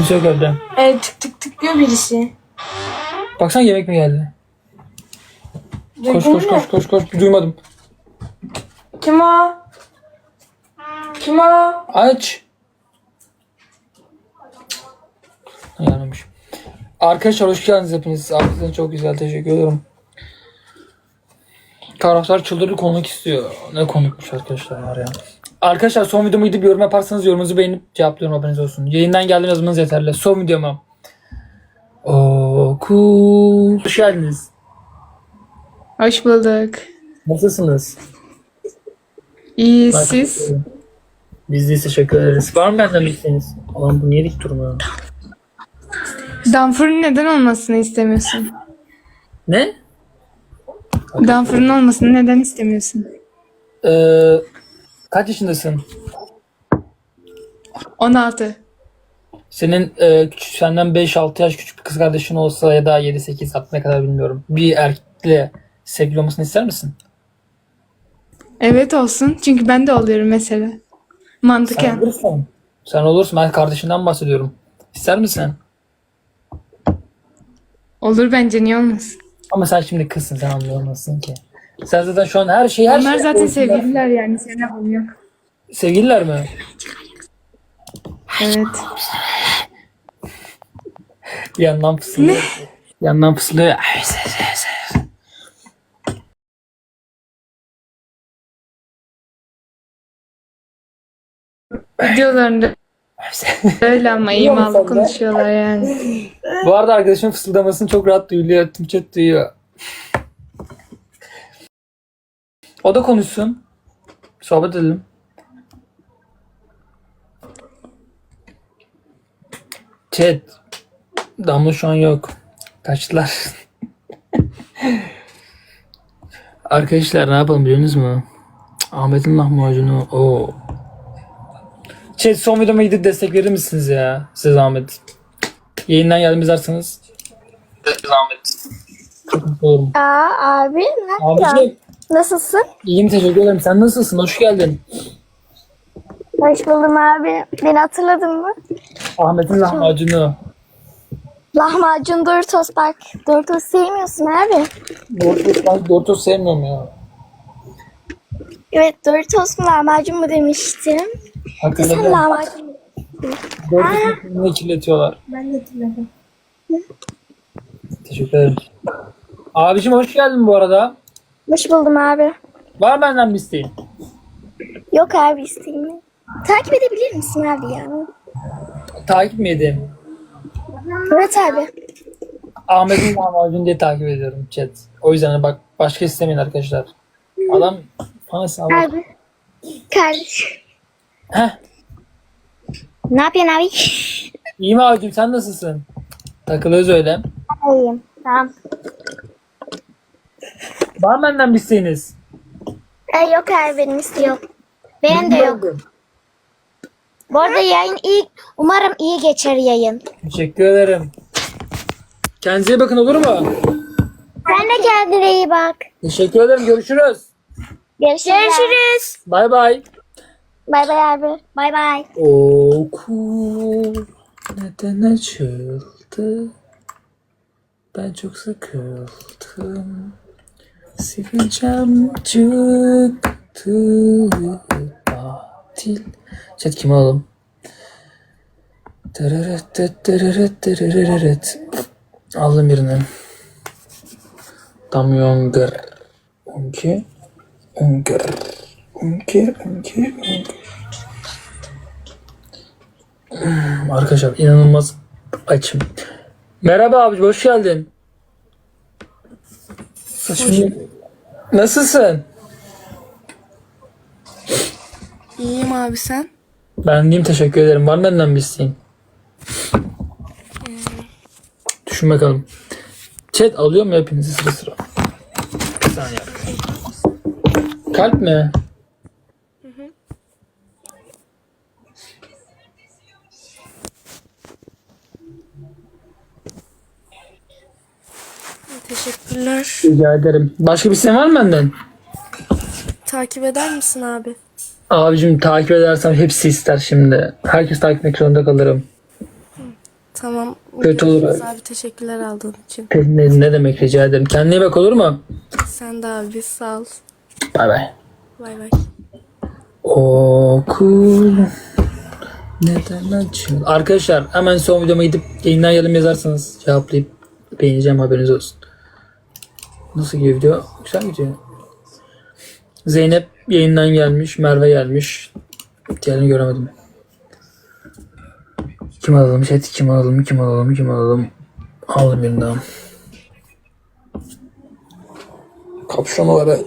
Kimse yok evde. E, tık tık tık diyor birisi. Baksana yemek mi geldi? Koş Duydun koş mu? koş koş koş. Duymadım. Kim o? Kim o? Aç. Yanılmış. Arkadaşlar hoş geldiniz hepiniz. Aklınız çok güzel. Teşekkür ederim. Taraftar çıldırdı konuk istiyor. Ne konukmuş arkadaşlar var ya. Arkadaşlar son videomu gidip yorum yaparsanız yorumunuzu beğenip cevaplıyorum haberiniz olsun. Yayından geldim yazmanız yeterli. Son videoma. Okul. Hoş geldiniz. Hoş bulduk. Nasılsınız? İyi Ben siz? Biz de teşekkür ederiz. Var mı benden bir isteğiniz? Aman bu niye dik durmuyor? Danfur'un neden olmasını istemiyorsun? Ne? Danfur'un olmasını neden istemiyorsun? Ee, kaç yaşındasın? 16. Senin e, küçük, senden 5-6 yaş küçük bir kız kardeşin olsa ya da 7-8 artık ne kadar bilmiyorum. Bir erkekle sevgili olmasını ister misin? Evet olsun. Çünkü ben de oluyorum mesela. Sen Mantıken. olursun. Sen olursun. Ben kardeşinden bahsediyorum. İster misin? Olur bence niye olmasın? Ama sen şimdi kızsın. Sen anlayamazsın ki. Sen zaten şu an her şeyi her Onlar şeyi zaten konuşuyorlar. sevgililer yani. Haberin yok. Sevgililer mi? Evet. Bir yandan fısıldıyor. Bir yandan fısıldıyor. Videolarında öyle ama imalı konuşuyorlar yani. Bu arada arkadaşım fısıldamasını çok rahat duyuluyor. Tüm chat duyuyor. O da konuşsun. Sohbet edelim. Chat. Damla şu an yok. Kaçtılar. Arkadaşlar ne yapalım biliyorsunuz mu? Ahmet'in lahmacunu. Oo. Chat son videoma gidip destek verir misiniz ya? Size zahmet. Yayından yardım izlerseniz. Zahmet. Aa abi ne yapıyorsun? Nasılsın? iyiyim teşekkür ederim. Sen nasılsın? Hoş geldin. Hoş buldum abi. Beni hatırladın mı? Ahmet'in lahmacunu. Lahmacun Doritos bak. Doritos sevmiyorsun abi. Doritos, ben Doritos sevmiyorum ya. Evet Doritos mu lahmacun mu demiştim. Sen Hakikaten lahmacun. Doritos'un ne kirletiyorlar. Ben de hatırladım. Teşekkür ederim. Abicim hoş geldin bu arada. Hoş buldum abi. Var mı benden bir isteğin? Yok abi isteğimi. Takip edebilir misin abi ya? Takip mi edeyim? Evet abi. Ahmet'in lahmacunu diye takip ediyorum chat. O yüzden bak başka istemeyin arkadaşlar. Adam bana sağlık. Abi. Kardeş. Heh. Ne yapıyorsun abi? İyi mi abicim sen nasılsın? Takılıyoruz öyle. İyiyim. Tamam. Var mı benden bir isteğiniz? E, yok abi benim isteğim. Benim de yok. Bu arada yayın iyi. Umarım iyi geçer yayın. Teşekkür ederim. Kendinize iyi bakın olur mu? Sen de kendine iyi bak. Teşekkür ederim. Görüşürüz. Görüşürüz. Görüşürüz. Bay bay. Bay bay abi. Bay bay. Okul neden açıldı? Ben çok sıkıldım. Sivilcem çıktı. Batil. Chat kimi alalım? Aldım birini. Damyonger. Unki. Unger. Unki. Unki. Unki. Arkadaşlar inanılmaz açım. Merhaba abi hoş geldin. Saçımı... Nasılsın? İyiyim abi sen. Ben diyeyim teşekkür ederim. Var mı benden bir isteğin? Düşün bakalım. Chat alıyor mu hepinizi sıra sıra? Bir saniye. Kalp mi? Teşekkürler. Rica ederim. Başka bir isteğin var mı benden? Takip eder misin abi? Abicim takip edersem hepsi ister şimdi. Herkes takip etmek zorunda kalırım. Tamam. Kötü olur abi. Teşekkürler aldığın için. Ne, ne demek rica ederim. Kendine iyi bak olur mu? Sen de abi sağ ol. Bay bay. Bay bay. Okul neden açıl? Arkadaşlar hemen son videoma gidip yayından yarım yazarsanız cevaplayıp beğeneceğim haberiniz olsun. Nasıl gidiyor video? Güzel gidiyor. Zeynep yayından gelmiş. Merve gelmiş. Diğerini göremedim. Kim alalım? Chat kim alalım? Kim alalım? Kim alalım? Aldım birinden. Kapşonu var evet.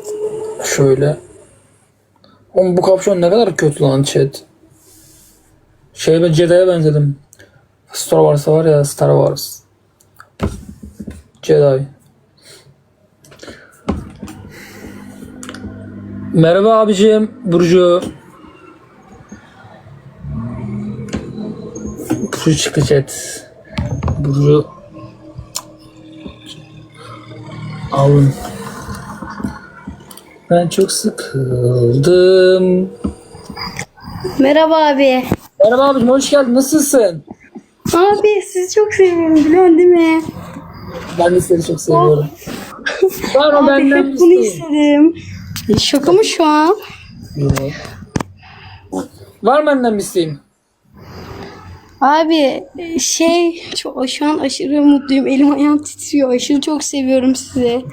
Şöyle. Oğlum bu kapşon ne kadar kötü lan chat. Şey ben Jedi'ye benzedim. Star Wars'a var ya Star Wars. Jedi. Merhaba abicim Burcu. Burcu çıktı chat. Burcu. Alın. Ben çok sıkıldım. Merhaba abi. Merhaba abicim hoş geldin. Nasılsın? Abi sizi çok seviyorum biliyorsun değil mi? Ben de seni çok seviyorum. Var mı Abi benden hep bunu istedim. Şaka mı şu an? Yok. Var mı bir isteğin? Abi şey şu, şu an aşırı mutluyum. Elim ayağım titriyor. Aşırı çok seviyorum sizi.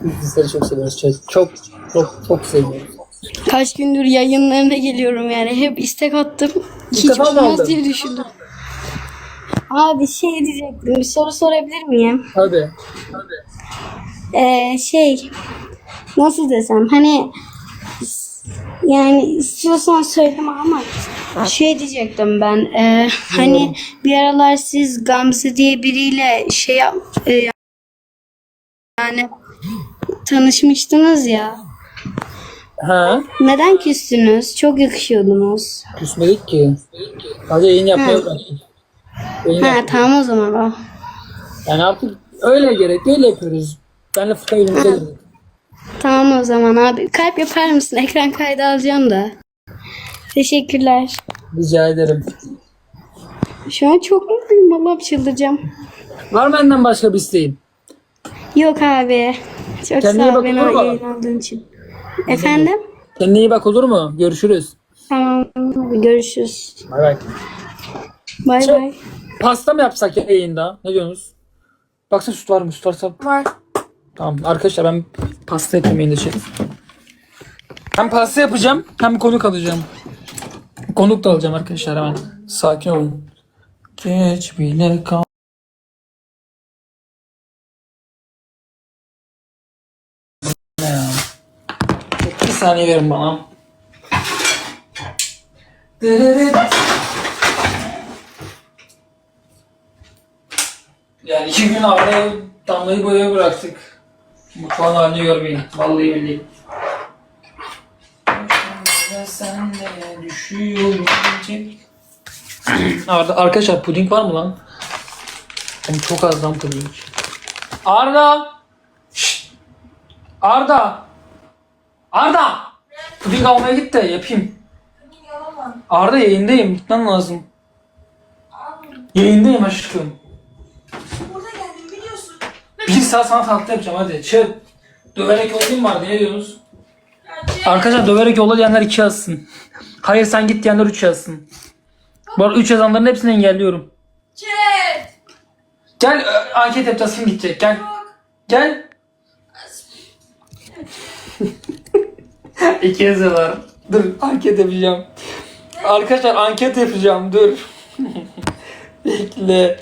Biz seni çok seviyoruz. Çok çok çok, çok seviyoruz. Kaç gündür yayınlarına geliyorum yani. Hep istek attım. Hiç defa mı aldın? olmaz diye düşündüm. Abi şey diyecektim. Bir soru sorabilir miyim? Hadi. Ee, şey nasıl desem hani yani istiyorsan söyleme ama şey diyecektim ben ee, hani bir aralar siz Gamze diye biriyle şey yap- e, yani tanışmıştınız ya Ha? neden küstünüz çok yakışıyordunuz Küsmedik ki. Hadi yayın yapmaya Hı. başladık. Yayın ha tamam o zaman o Yani artık öyle gerek. Öyle yapıyoruz. Benle Furkan girdik. Tamam o zaman abi kalp yapar mısın ekran kaydı alacağım da teşekkürler Rica ederim. şu an çok mutluyum Allah'ım çıldıracağım Var mı benden başka bir isteğin? Yok abi. Çok Kendine sağ ol bak, beni olur mu? için. Efendim? Kendine iyi bak olur mu? Görüşürüz. Tamam abi görüşürüz. Bay bay. Bay Şey- bay. Pasta mı yapsak ya yayında? Ne diyorsunuz? Baksana süt var mı? Süt varsa Var. Tamam arkadaşlar ben pasta yapayım yayında şey. Hem pasta yapacağım hem konuk alacağım. Konuk da alacağım arkadaşlar hemen. Sakin olun. Geç bile kal. Bir saniye verin bana. Yani iki gün arada damlayı boyaya bıraktık. Mutfağın halini görmeyin. Vallahi billahi. Sen de düşüyorum. Arda, arkadaşlar puding var mı lan? Oğlum çok az lan puding. Arda! Şşt! Arda! Arda! Puding almaya git de yapayım. Arda yayındayım. Gitmen lazım. Yayındayım aşkım. Bir saat sana tatlı yapacağım hadi. Çık. Döverek yollayayım vardı ne diyorsunuz? Arkadaşlar döverek yolla diyenler 2 yazsın. Hayır sen git diyenler 3 yazsın. Bu arada 3 yazanların hepsini engelliyorum. Gel ö, anket yapacağız kim gidecek gel. Gel. İki yazıyorlar. Dur anket yapacağım. Arkadaşlar anket yapacağım dur. Bekle.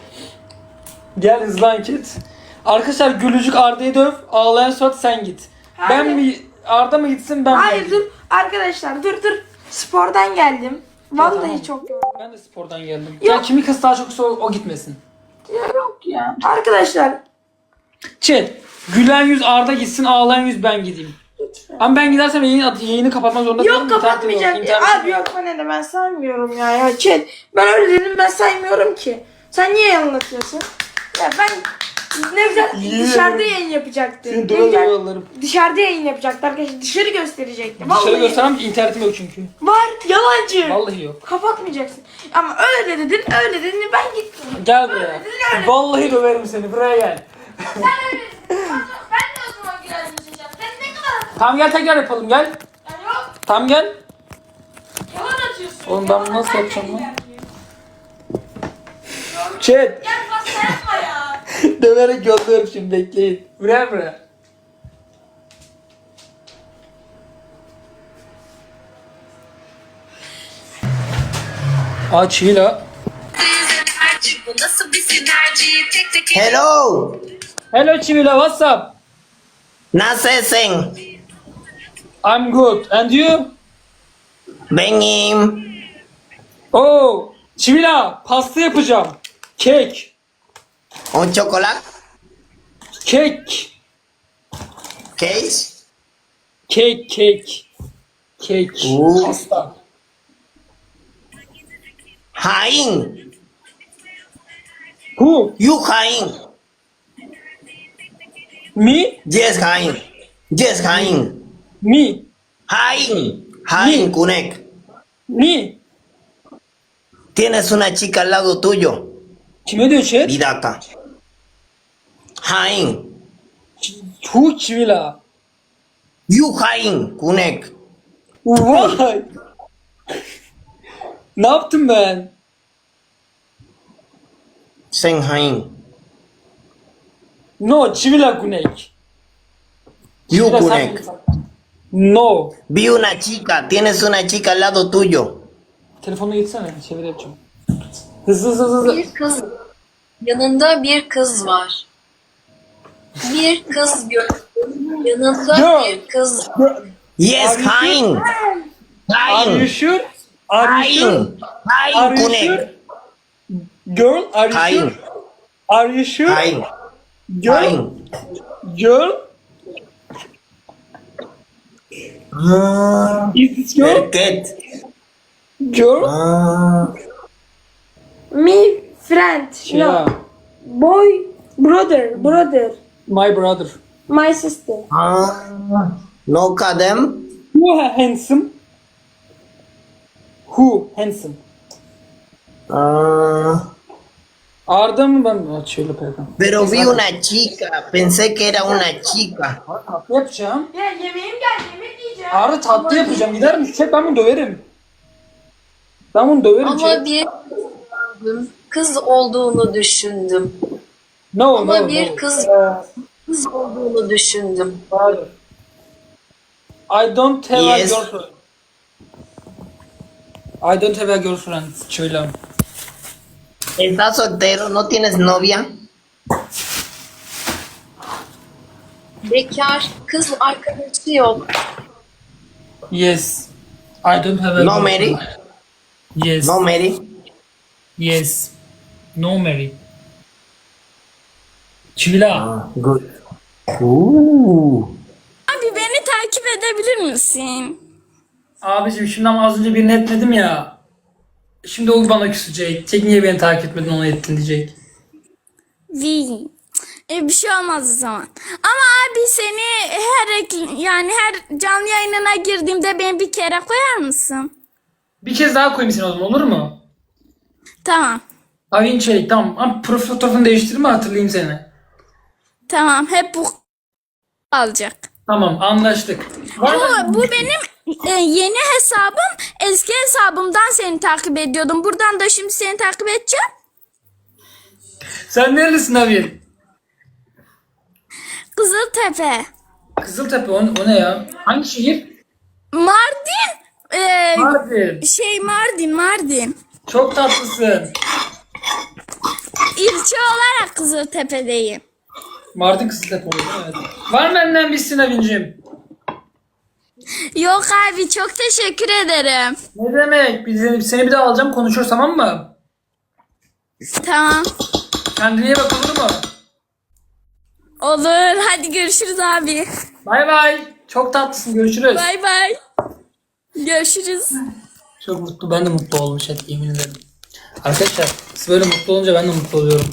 Gel hızlı anket. Arkadaşlar gülücük Arda'yı döv. Ağlayan Suat sen git. Ben mi Arda mı gitsin ben mi? Hayır dur. Arkadaşlar dur dur. Spordan geldim. Vallahi tamam. çok yoruldum. Ben de spordan geldim. Ya kimi kız daha çok o, o gitmesin. Ya Yok ya. Arkadaşlar Chat. Gülen yüz Arda gitsin ağlayan yüz ben gideyim. Ama ben gidersem yayını, yayını kapatmak zorunda kalırım. yok kapatmayacak. yok, internet abi yok bana ne ben saymıyorum ya. Ya chat. Ben öyle dedim ben saymıyorum ki. Sen niye anlatıyorsun? Ya ben Ne güzel dışarıda yayın yapacaktı. Ne döve güzel yollarım. dışarıda yayın yapacaktı arkadaşlar. Dışarı gösterecekti. Vallahi Dışarı göstermem internetim yok çünkü. var yalancı. Vallahi yok. Kapatmayacaksın. Ama öyle dedin öyle dedin ben gittim. Gel buraya. Vallahi döverim seni. Buraya gel. Ben de o zaman diyeceğim. Sen ne kadar Tamam gel tekrar yapalım gel. yani yok Tamam gel. yalan atıyorsun. Oğlum ben bunu nasıl yapacağım lan? Chat. Gel pasta yapma ya. Döverek yolluyorum şimdi bekleyin. Buraya buraya. Aa çiğla. Bu nasıl bir sinerji tek tek Hello, Hello Çivila, what's up? nasılsın? I'm good. And you? Benim. Oh, Çivila, pasta yapacağım. Kek. Un chocolate, Kek. case. Kek, kek. Kek. Oo. Pasta. Hain. Who? You Hain. Me? Yes, Hain. Yes, Hain. Me? Hain. Hain, Kunek. Me? Tienes una chica al lado tuyo. Kime chat? Bir dakika. Hain. Who Çivila? You Hain, Kunek. Vay. ne yaptım ben? Sen Hain. No, Çivila Gunek. You Kunek. No. Vi una chica. Tienes una chica al lado tuyo. Telefonuna gitsene. Çevir yapacağım. Hızlı hızlı hızlı. bir kız yanında bir kız var. Bir kız gör. Yanında Girl. bir kız Yes, Are you Hain. Are you Hain. sure? Are you sure? Hain. Are Hain, you sure? Girl, are you Hain. sure? Are you sure? Hain. Girl, Hain. girl, is this girl? Erket. Girl? Ah. Me friend. Yeah, No. Boy brother brother. my brother. My sister. Ah. No kadem. Who ha- handsome? Who handsome? Ah. Arda mı ben? Aa, şöyle pardon. Pero vi una chica. Pensé que era una chica. Tatlı yapacağım. Ya yemeğim geldi yemek yiyeceğim. Arda tatlı yapacağım. Gider misin? Ben bunu döverim. Ben bunu döverim. ama şey. bir kız olduğunu düşündüm. No, Ama no, bir no. kız kız olduğunu düşündüm. Hayır. I don't have Yes. a girlfriend. I don't have a girlfriend. Şöyle. ¿Estás soltero? ¿No tienes novia? Bekar kız arkadaşı yok. Yes. I don't have a No, girlfriend. Mary. Yes. No, Mary. Yes. No Mary. Çivila. Good. Ooh. Abi beni takip edebilir misin? Abicim şimdi ama az önce birini etmedim ya. Şimdi o bana küsecek. Tek niye beni takip etmedin onu ettin diyecek. Vi. E, bir şey olmaz o zaman. Ama abi seni her ek- yani her canlı yayınına girdiğimde beni bir kere koyar mısın? Bir kez daha koyayım seni o zaman olur mu? Tamam. Avin Çelik tamam. Ama profil fotoğrafını değiştirme hatırlayayım seni. Tamam. Hep bu alacak. Tamam anlaştık. Var mı? Bu, bu benim e, yeni hesabım. Eski hesabımdan seni takip ediyordum. Buradan da şimdi seni takip edeceğim. Sen nerelisin Avin? Kızıltepe. Kızıltepe o, o ne ya? Hangi şehir? Mardin. E, Mardin. şey Mardin, Mardin. Çok tatlısın. İlçe olarak Kızıltepe'deyim. Mardin Kızıltepe oldu evet. Var mı benden bilsin Avin'cim? Yok abi çok teşekkür ederim. Ne demek? Biz, seni bir daha alacağım konuşuruz tamam mı? Tamam. Kendine iyi bak olur mu? Olur. Hadi görüşürüz abi. Bay bay. Çok tatlısın görüşürüz. Bay bay. Görüşürüz. Çok mutlu. Ben de mutlu oldum chat yemin ederim. Arkadaşlar siz böyle mutlu olunca ben de mutlu oluyorum.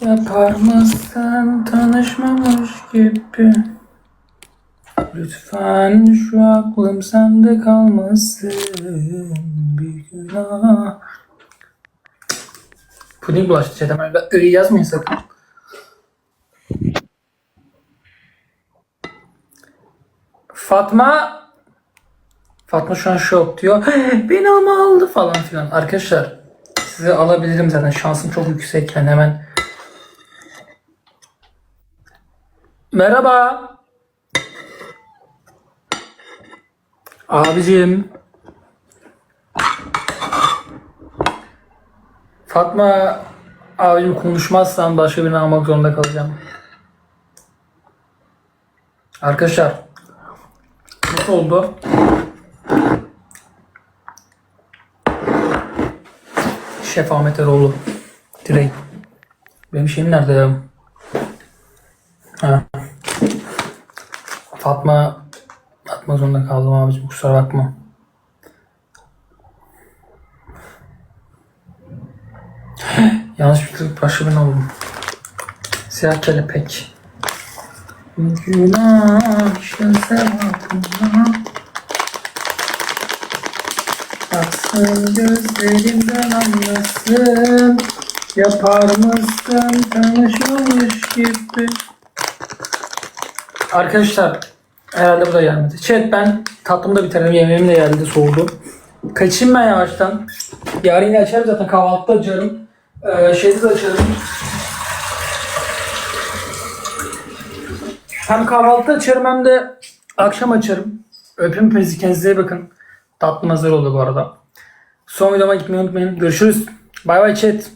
Yapar mısın tanışmamış gibi? Lütfen şu aklım sende kalmasın bir günah. Puding bulaştı öyle öyle yazmayın sakın. Fatma Fatma şu an şok diyor. Beni ama aldı falan filan. Arkadaşlar size alabilirim zaten. Şansım çok yüksek yani hemen. Merhaba. Abicim. Fatma abicim konuşmazsan başka birini almak zorunda kalacağım. Arkadaşlar nasıl oldu? Şef Ahmet Eroğlu. Direkt. Benim şeyim nerede ya? Ha. Fatma atmak zorunda kaldım abicim kusura bakma. Yanlış bir tık başka ben oldum. Siyah kelepek. Günah işte sevapına. Gözlerimden anlasın. Yapar mısın tanışmamış gibi. Arkadaşlar herhalde bu da gelmedi. Chat ben tatlımı da bitirdim. Yemeğim de geldi soğudu. Kaçayım ben yavaştan. Yarın yine açarım zaten kahvaltıda açarım. Ee, şeyde de açarım. Hem kahvaltıda açarım hem de akşam açarım. Öpüm hepinizi kendinize bakın. Tatlım hazır oldu bu arada. Son videoma gitmeyi unutmayın. Görüşürüz. Bay bay chat.